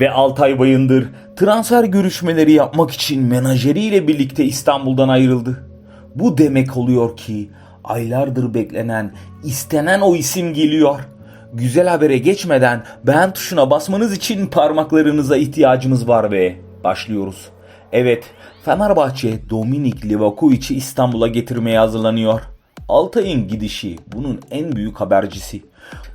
Ve Altay Bayındır transfer görüşmeleri yapmak için menajeriyle birlikte İstanbul'dan ayrıldı. Bu demek oluyor ki aylardır beklenen, istenen o isim geliyor. Güzel habere geçmeden beğen tuşuna basmanız için parmaklarınıza ihtiyacımız var ve başlıyoruz. Evet, Fenerbahçe Dominik Livakovic'i İstanbul'a getirmeye hazırlanıyor. Altay'ın gidişi bunun en büyük habercisi.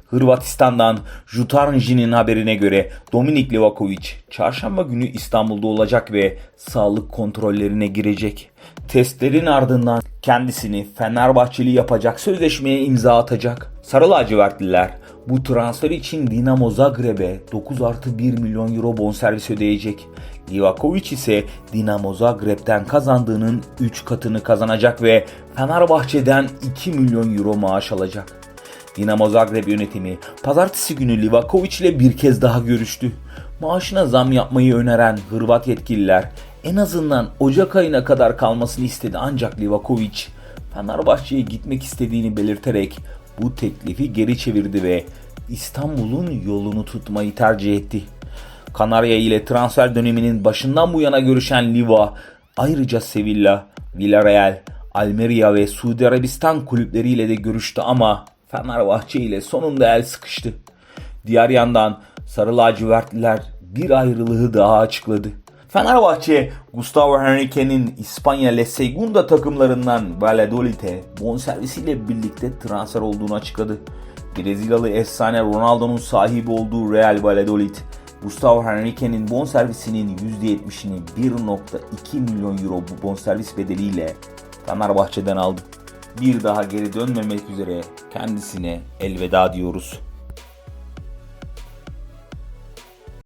Hırvatistan'dan Jutarnji'nin haberine göre Dominik Livakovic çarşamba günü İstanbul'da olacak ve sağlık kontrollerine girecek. Testlerin ardından kendisini Fenerbahçeli yapacak sözleşmeye imza atacak. Sarı lacivertliler bu transfer için Dinamo Zagreb'e 9 artı 1 milyon euro bonservis ödeyecek. Livakovic ise Dinamo Zagreb'den kazandığının 3 katını kazanacak ve Fenerbahçe'den 2 milyon euro maaş alacak. Dinamo Zagreb yönetimi pazartesi günü Livakovic ile bir kez daha görüştü. Maaşına zam yapmayı öneren Hırvat yetkililer en azından Ocak ayına kadar kalmasını istedi ancak Livakovic Fenerbahçe'ye gitmek istediğini belirterek bu teklifi geri çevirdi ve İstanbul'un yolunu tutmayı tercih etti. Kanarya ile transfer döneminin başından bu yana görüşen Liva ayrıca Sevilla, Villarreal, Almeria ve Suudi Arabistan kulüpleriyle de görüştü ama Fenerbahçe ile sonunda el sıkıştı. Diğer yandan Sarı lacivertliler bir ayrılığı daha açıkladı. Fenerbahçe, Gustavo Henrique'nin İspanya La Segunda takımlarından Valladolid'e bonservisiyle birlikte transfer olduğunu açıkladı. Brezilyalı efsane Ronaldo'nun sahibi olduğu Real Valladolid, Gustavo Henrique'nin bonservisinin %70'ini 1.2 milyon euro bu bonservis bedeliyle Fenerbahçe'den aldı. Bir daha geri dönmemek üzere kendisine elveda diyoruz.